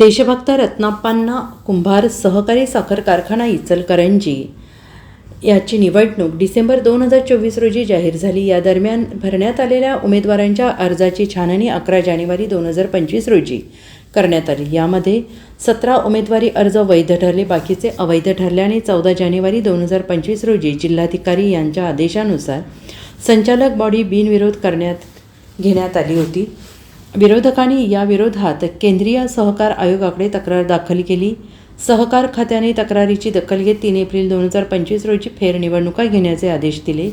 देशभक्त रत्नाप्पांना कुंभार सहकारी साखर कारखाना इचलकरंजी याची निवडणूक डिसेंबर दोन हजार चोवीस रोजी जाहीर झाली. या दरम्यान भरण्यात आलेल्या उमेदवारांच्या अर्जाची छाननी अकरा जानेवारी दोन हजार पंचवीस रोजी करण्यात आली. यामध्ये सतरा उमेदवारी अर्ज वैध ठरले बाकीचे अवैध ठरल्याने चौदा जानेवारी दोन हजार पंचवीस रोजी जिल्हाधिकारी यांच्या आदेशानुसार संचालक बॉडी बिनविरोध करण्यात घेण्यात आली होती. विरोधकांनी या विरोधात केंद्रीय सहकार आयोगाकडे तक्रार दाखल केली. सहकार खात्याने तक्रारीची दखल घेत तीन एप्रिल दोन हजार पंचवीस रोजी फेरनिवडणुका घेण्याचे आदेश दिले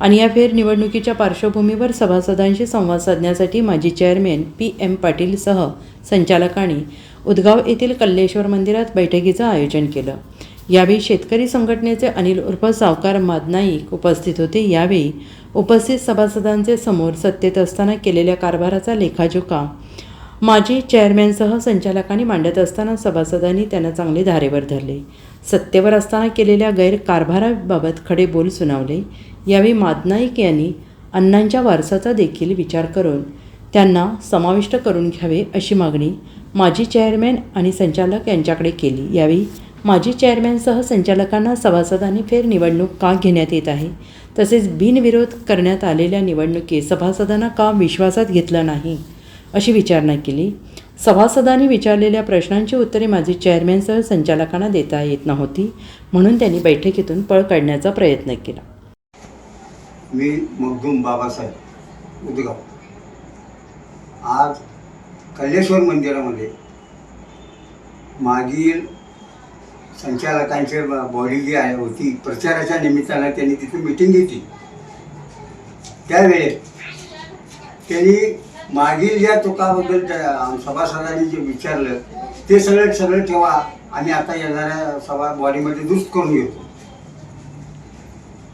आणि या फेरनिवडणुकीच्या पार्श्वभूमीवर सभासदांशी संवाद साधण्यासाठी माजी चेअरमॅन पी एम पाटीलसह संचालकांनी उदगाव येथील कल्लेश्वर मंदिरात बैठकीचं आयोजन केलं. यावेळी शेतकरी संघटनेचे अनिल उर्फ सावकार मादनाईक उपस्थित होते. यावेळी उपस्थित सभासदांचे समोर सत्तेत असताना केलेल्या कारभाराचा लेखाजोखा. माजी चेअरमॅनसह संचालकांनी मांडत असताना सभासदांनी त्यांना चांगले धारेवर धरले. सत्तेवर असताना केलेल्या गैरकारभाराबाबत खडे बोल सुनावले. यावेळी मादनाईक यांनी अण्णांच्या वारसाचा देखील विचार करून त्यांना समाविष्ट करून घ्यावे अशी मागणी माजी चेअरमॅन आणि संचालक यांच्याकडे केली. यावेळी माजी चेअरमॅनसह संचालकांना सभासदांनी फेरनिवडणूक का घेण्यात येत आहे? तसेच बिनविरोध करण्यात आलेल्या निवडणुकीत सभासदांना का विश्वासात घेतलं नाही? अशी विचारणा केली. सभासदांनी विचारलेल्या प्रश्नांची उत्तरे माजी चेअरमॅनसह संचालकांना देता येत नव्हती म्हणून त्यांनी बैठकीतून पळ काढण्याचा प्रयत्न केला. मी मगदूम बाबासाहेब उदगाव. आज कल्लेश्वर मंदिरामध्ये मागील संचालकांची बॉडी जी आहे होती प्रचाराच्या निमित्तानं त्यांनी तिथे मिटिंग घेतली. त्यावेळेस त्यांनी मागील ज्या चुकाबद्दल त्या सभासदांनी जे विचारलं ते सगळं सगळं ठेवा आम्ही आता येणाऱ्या सभा बॉडीमध्ये दुरुस्त करून घेतो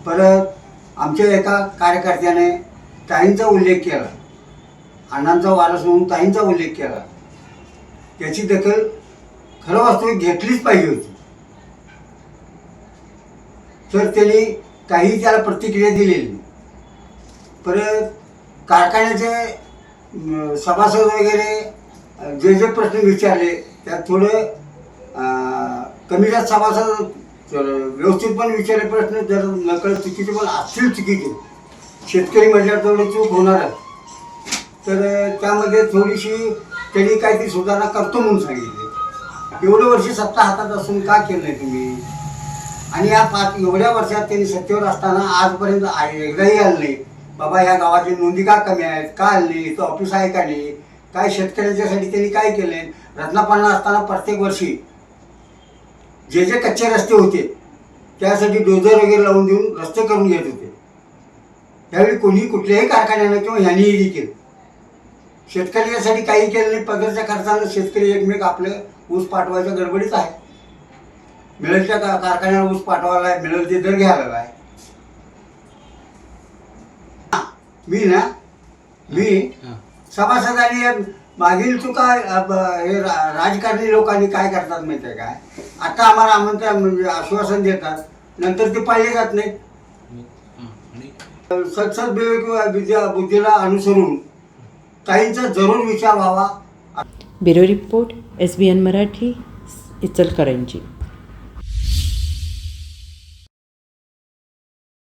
परत आमच्या एका कार्यकर्त्याने ताईंचा उल्लेख केला. अण्णांचा वारस म्हणून ताईंचा उल्लेख केला. त्याची दखल खरं वास्तविक घेतलीच पाहिजे होती. तर त्याने काही त्याला प्रतिक्रिया दिलेली नाही. परत कारखान्याचे सभासद वगैरे जे जे प्रश्न विचारले त्यात थोडं कमी जास्त सभासद व्यवस्थित पण विचारले प्रश्न जर नकळत चुकीचे पण असतील चुकीचे. शेतकरी म्हटल्यावर तेवढी चूक होणार तर त्यामध्ये थोडीशी त्यांनी काहीतरी सुधारणा करतो म्हणून सांगितले. एवढं वर्ष सत्ता हातात असून का केलं नाही तुम्ही? आणि या पाच एवढ्या वर्षात त्यांनी सत्तेवर असताना आजपर्यंत एकदाही आलं नाही. बाबा या गावाची नोंदी का कमी आहेत? का आलं इथं ऑफिस आहे का नाही? काय शेतकऱ्यांच्यासाठी त्यांनी काय केले रत्नापालना असताना प्रत्येक वर्षी जे जे कच्चे रस्ते होते त्यासाठी डोजर वगैरे लावून देऊन रस्ते करून घेत होते. त्यावेळी कोणी कुठल्याही कारखान्यानं किंवा ह्यांनीही देखील शेतकऱ्यासाठी काही केलं नाही. पगारच्या खर्चानं शेतकरी एकमेक आपलं ऊस पाठवायच्या गडबडीत आहे मिळेल त्या का- कारखान्याला ऊस पाठवायला आहे मिळेल ते दर घ्यायला आहे. मी ना मी सभासदांनी मागील चुका हे रा- राजकारणी लोकांनी काय करतात माहिती आहे काय? आता आम्हाला आमंत्रण म्हणजे आश्वासन देतात नंतर ते पाळले जात नाहीत सत्सद विद्या बुद्धीला अनुसरून काहींचा जरूर विचार व्हावा. Bureau report S B N Marathi Ichalkaranji.